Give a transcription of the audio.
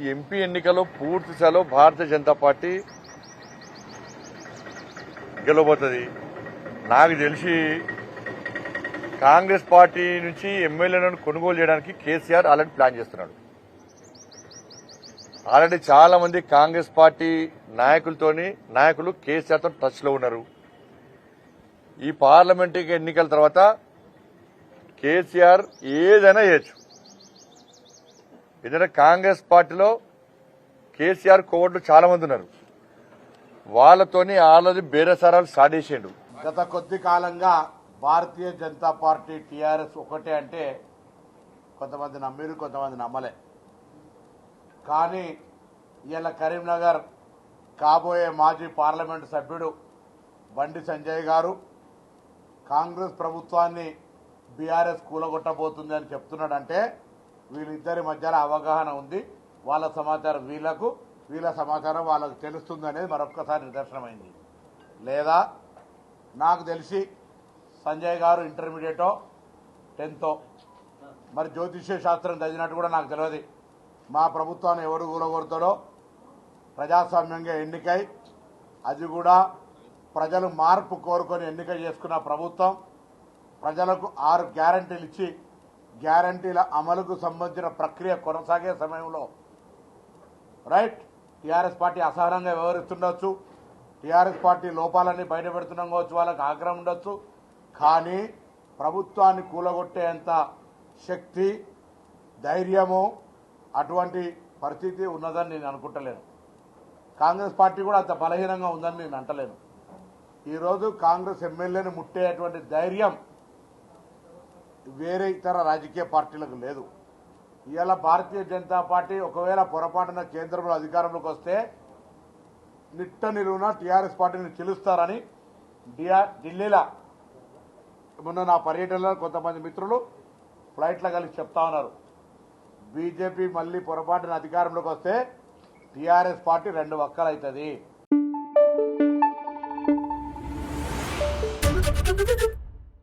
ఈ ఎంపీ ఎన్నికలో పూర్తి స్థాయిలో భారతీయ జనతా పార్టీ గెలవబోతుంది. నాకు తెలిసి కాంగ్రెస్ పార్టీ నుంచి ఎమ్మెల్యేలను కొనుగోలు చేయడానికి కేసీఆర్ ఆల్రెడీ ప్లాన్ చేస్తున్నాడు. ఆల్రెడీ చాలామంది కాంగ్రెస్ పార్టీ నాయకులతోని నాయకులు కేసీఆర్తో టచ్లో ఉన్నారు. ఈ పార్లమెంటరీ ఎన్నికల తర్వాత కేసీఆర్ ఏదైనా చేయొచ్చు. ఎందుకంటే కాంగ్రెస్ పార్టీలో కేసీఆర్ కోవట్లు చాలా మంది ఉన్నారు. వాళ్ళతోని ఆల్రెడీ బేరసారాలు స్టార్ట్ గత కొద్ది కాలంగా భారతీయ జనతా పార్టీ టీఆర్ఎస్ ఒకటే అంటే కొంతమంది నమ్మిరు కొంతమంది నమ్మలే. కానీ ఇవాళ కరీంనగర్ కాబోయే మాజీ పార్లమెంటు సభ్యుడు బండి సంజయ్ గారు కాంగ్రెస్ ప్రభుత్వాన్ని బీఆర్ఎస్ కూలగొట్టబోతుంది అని చెప్తున్నాడంటే వీళ్ళిద్దరి మధ్యలో అవగాహన ఉంది. వాళ్ళ సమాచారం వీళ్ళకు వీళ్ళ సమాచారం వాళ్ళకు తెలుస్తుంది అనేది మరొక్కసారి నిదర్శనమైంది. లేదా నాకు తెలిసి సంజయ్ గారు ఇంటర్మీడియటో టెన్తో మరి జ్యోతిష్య శాస్త్రం చదివినట్టు కూడా నాకు తెలియదు. మా ప్రభుత్వాన్ని ఎవరు కూలగొడతాడో ప్రజాస్వామ్యంగా ఎన్నికై అది కూడా ప్రజలు మార్పు కోరుకొని ఎన్నిక చేసుకున్న ప్రభుత్వం ప్రజలకు ఆరు గ్యారంటీలు ఇచ్చి గ్యారంటీల అమలుకు సంబంధించిన ప్రక్రియ కొనసాగే సమయంలో రైట్? టీఆర్ఎస్ పార్టీ అసహనంగా వ్యవహరిస్తుండొచ్చు. టీఆర్ఎస్ పార్టీ లోపాలన్నీ బయటపెడుతున్నాం కావచ్చు వాళ్ళకి ఆగ్రహం ఉండొచ్చు. కానీ ప్రభుత్వాన్ని కూలగొట్టేంత శక్తి ధైర్యము అటువంటి పరిస్థితి ఉన్నదని నేను అనుకుంటలేను. కాంగ్రెస్ పార్టీ కూడా అంత బలహీనంగా ఉందని నేను అంటలేను. ఈరోజు కాంగ్రెస్ ఎమ్మెల్యేని ముట్టేటువంటి ధైర్యం వేరే ఇతర రాజకీయ పార్టీలకు లేదు ఇవాళ భారతీయ జనతా పార్టీ ఒకవేళ పొరపాటున కేంద్రంలో అధికారంలోకి వస్తే నిట్ట నిలువున టీఆర్ఎస్ పార్టీని చెలుస్తారని డిఆర్ ఢిల్లీలో మొన్న నా పర్యటనలో కొంతమంది మిత్రులు ఫ్లైట్లో కలిసి చెప్తా ఉన్నారు బీజేపీ మళ్ళీ పొరపాటున అధికారంలోకి వస్తే టీఆర్ఎస్ పార్టీ రెండు ఒక్కలవుతుంది Thank you.